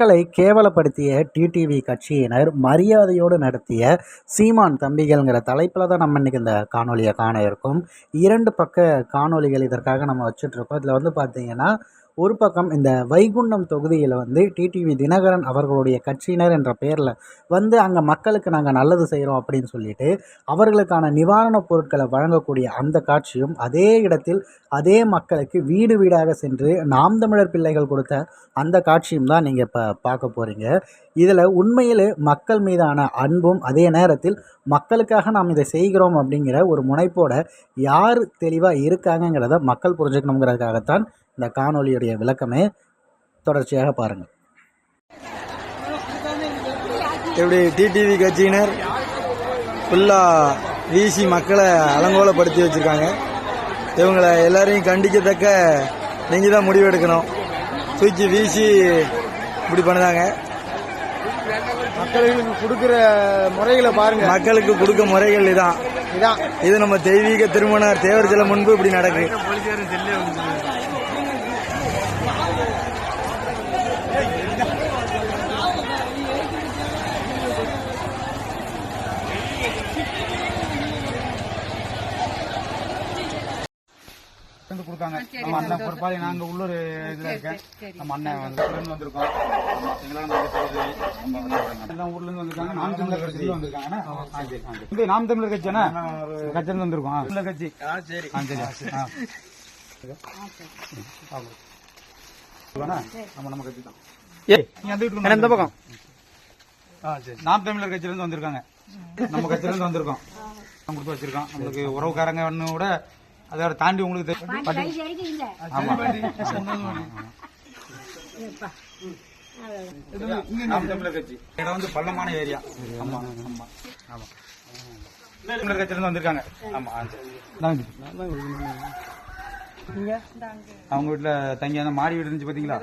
மக்களை கேவலப்படுத்திய டிடிவி கட்சியினர் மரியாதையோடு நடத்திய சீமான் தம்பிகள்ங்கிற தலைப்பில் தான் நம்ம இன்றைக்கி இந்த காணொலியை காண இருக்கோம். இரண்டு பக்க காணொளிகள் இதற்காக நம்ம வச்சுட்ருக்கோம் இதில் வந்து பார்த்திங்கன்னா ஒரு பக்கம் இந்த வைகுண்டம் தொகுதியில் வந்து டிடிவி தினகரன் அவர்களுடைய கட்சியினர் என்ற பெயரில் வந்து அங்கே மக்களுக்கு நாங்கள் நல்லது செய்கிறோம் அப்படின்னு சொல்லிட்டு அவர்களுக்கான நிவாரணப் பொருட்களை வழங்கக்கூடிய அந்த காட்சியும் அதே இடத்தில் அதே மக்களுக்கு வீடு வீடாக சென்று நாம் தமிழர் பிள்ளைகள் கொடுத்த அந்த காட்சியும் தான் நீங்கள் இப்போ பார்க்க போகிறீங்க இதில் உண்மையிலே மக்கள் மீதான அன்பும் அதே நேரத்தில் மக்களுக்காக நாம் இதை செய்கிறோம் அப்படிங்கிற ஒரு முனைப்போட யார் தெளிவாக இருக்காங்கங்கிறத மக்கள் புரிஞ்சுக்கணுங்கிறதுக்காகத்தான் இந்த காணொளியுடைய விளக்கமே தொடர்ச்சியாக பாருங்கள். இப்படி டிடிவி கட்சியினர் ஃபுல்லாக வீசி மக்களை அலங்கோலப்படுத்தி வச்சுருக்காங்க. இவங்களை எல்லாரையும் கண்டிக்கத்தக்க நீங்கள் தான் முடிவு எடுக்கணும் தூக்கி வீசி இப்படி பண்ணுதாங்க. மக்களுக்கு கொடுக்கிற முறைகளை பாருங்க. மக்களுக்கு கொடுக்க முறைகள் இதான். இதான். இது நம்ம தெய்வீக திருமணர் தேவர் செல்ல முன்பு இப்படி நடக்கு வந்து கொடுத்தாங்க. நம்ம அண்ணன் பொறுப்பாளி நாங்க உள்ளூர் இதுல இருக்கேன். நம்ம அண்ணன் வந்து வந்திருக்கோம் எல்லாம் ஊர்ல இருந்து வந்திருக்காங்க. நாம் தமிழர் கட்சியில வந்திருக்காங்க. நாம் தமிழர் கட்சி கட்சியில வந்திருக்கோம். ஆ, தமிழர் கட்சி சரி. ஆ, சரி. இந்த பக்கம். நாம் தமிழர் கட்சியில இருந்து வந்திருக்காங்க. நம்ம கட்சியில இருந்து வந்திருக்கோம். நம்ம கொடுத்து வச்சிருக்கோம். நம்மளுக்கு உறவுக்காரங்க கூட அதோட தாண்டி உங்களுக்கு நாம் தமிழர் கட்சி. இடம் வந்து பள்ளமான ஏரியா. ஆமா ஆமா. ஆமா. தமிழர் கட்சியில இருந்து வந்திருக்காங்க. ஆமா ஆ, சரி. அவங்க வீட்டுல தங்கி அந்த மாடி வீடு இருந்துச்சு பாத்தீங்களா.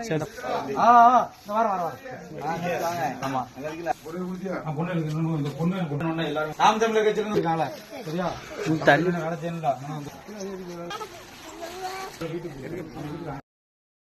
ஆமா. பொண்ணு இந்த பொண்ணு பொண்ணு எல்லாரும் நாம் சரியா? தள்ளி வேலை